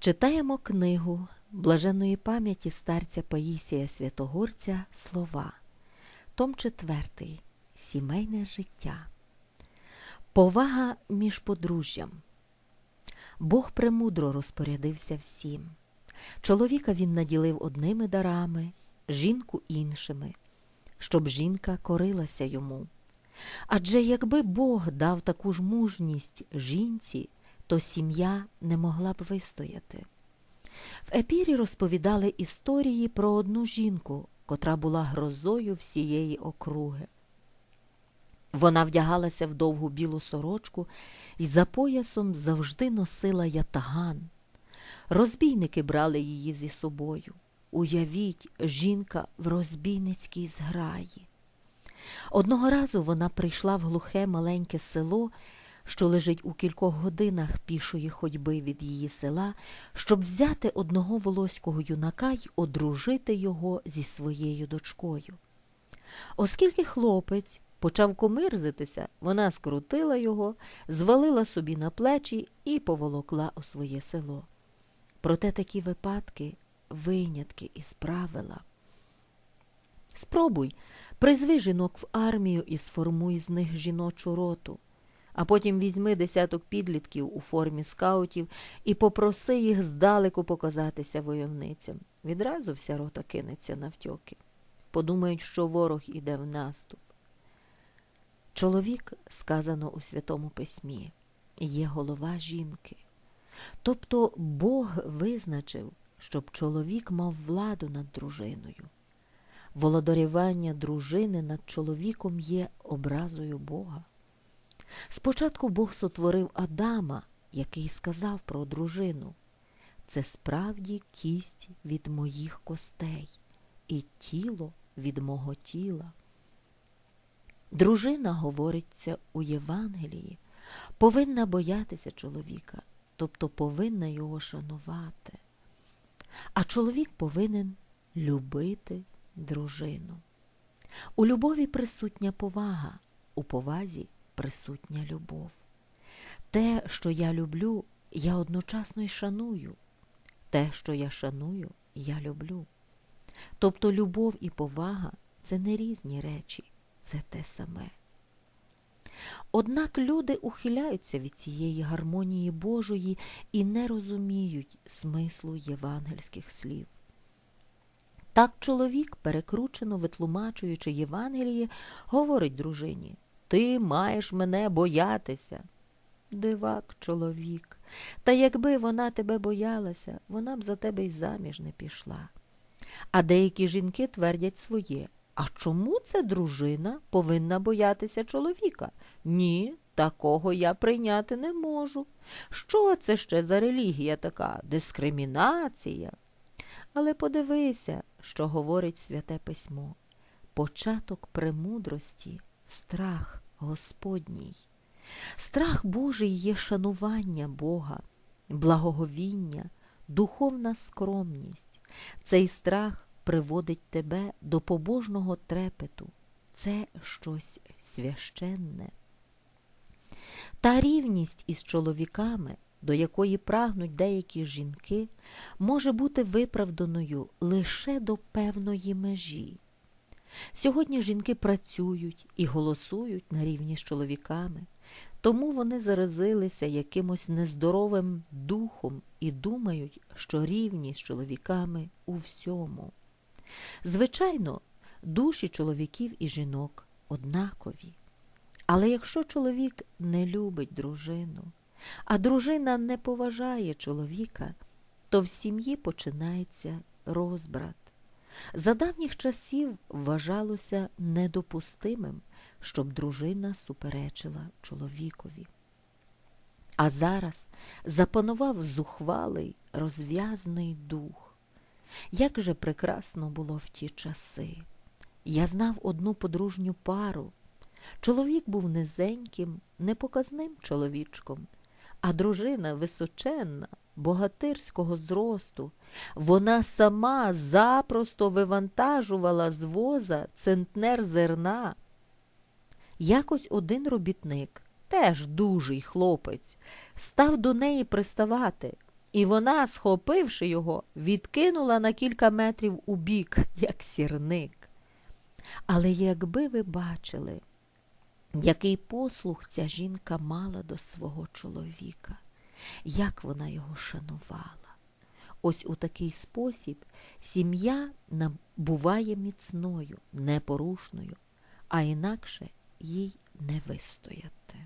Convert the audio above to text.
Читаємо книгу блаженної пам'яті старця Паїсія Святогорця Слова, Том 4. Сімейне життя. Повага між подружжям. Бог премудро розпорядився всім. Чоловіка він наділив одними дарами, жінку іншими, щоб жінка корилася йому. Адже якби Бог дав таку ж мужність жінці, то сім'я не могла б вистояти. В епірі розповідали історії про одну жінку, котра була грозою всієї округи. Вона вдягалася в довгу білу сорочку і за поясом завжди носила ятаган. Розбійники брали її зі собою. Уявіть, жінка в розбійницькій зграї. Одного разу вона прийшла в глухе маленьке село, що лежить у кількох годинах пішої ходьби від її села, щоб взяти одного волоського юнака й одружити його зі своєю дочкою. Оскільки хлопець почав комирзитися, вона скрутила його, звалила собі на плечі і поволокла у своє село. Проте такі випадки винятки із правила. Спробуй, призви жінок в армію і сформуй з них жіночу роту, а потім візьми десяток підлітків у формі скаутів і попроси їх здалеку показатися войовницям. Відразу вся рота кинеться навтьоки. Подумають, що ворог іде в наступ. Чоловік, сказано у Святому Письмі, є голова жінки. Тобто Бог визначив, щоб чоловік мав владу над дружиною. Володарювання дружини над чоловіком є образою Бога. Спочатку Бог сотворив Адама, який сказав про дружину це справді кість від моїх костей і тіло від мого тіла. Дружина, говориться у Євангелії, повинна боятися чоловіка, тобто повинна його шанувати. А чоловік повинен любити дружину. У любові присутня повага, у повазі присутня любов. Те, що я люблю, я одночасно й шаную. Те, що я шаную, я люблю. Тобто любов і повага це не різні речі, це те саме. Однак люди ухиляються від цієї гармонії Божої і не розуміють смислу євангельських слів. Так чоловік, перекручено витлумачуючи Євангеліє, говорить дружині Ти маєш мене боятися. Дивак, чоловік, та якби вона тебе боялася, вона б за тебе й заміж не пішла. А деякі жінки твердять своє. А чому це дружина повинна боятися чоловіка? Ні, такого я прийняти не можу. Що це ще за релігія така? Дискримінація? Але подивися, що говорить святе письмо. Початок премудрості страх Господній. Страх Божий є шанування Бога, благоговіння, духовна скромність. Цей страх приводить тебе до побожного трепету. Це щось священне. Та рівність із чоловіками, до якої прагнуть деякі жінки, може бути виправданою лише до певної межі. Сьогодні жінки працюють і голосують на рівні з чоловіками, тому вони заразилися якимось нездоровим духом і думають, що рівні з чоловіками у всьому. Звичайно, душі чоловіків і жінок однакові. Але якщо чоловік не любить дружину, а дружина не поважає чоловіка, то в сім'ї починається розбрат. За давніх часів вважалося недопустимим, щоб дружина суперечила чоловікові. А зараз запанував зухвалий, розв'язний дух. Як же прекрасно було в ті часи. Я знав одну подружню пару. Чоловік був низеньким, непоказним чоловічком, а дружина височенна, богатирського зросту. Вона сама запросто вивантажувала з воза центнер зерна. Якось один робітник, теж дужий хлопець, став до неї приставати. і вона, схопивши його, відкинула на кілька метрів у бік, як сірник. Але якби ви бачили, який послух ця жінка мала до свого чоловіка, як вона його шанувала. Ось у такий спосіб сім'я набуває міцною, непорушною, а інакше їй не вистояти.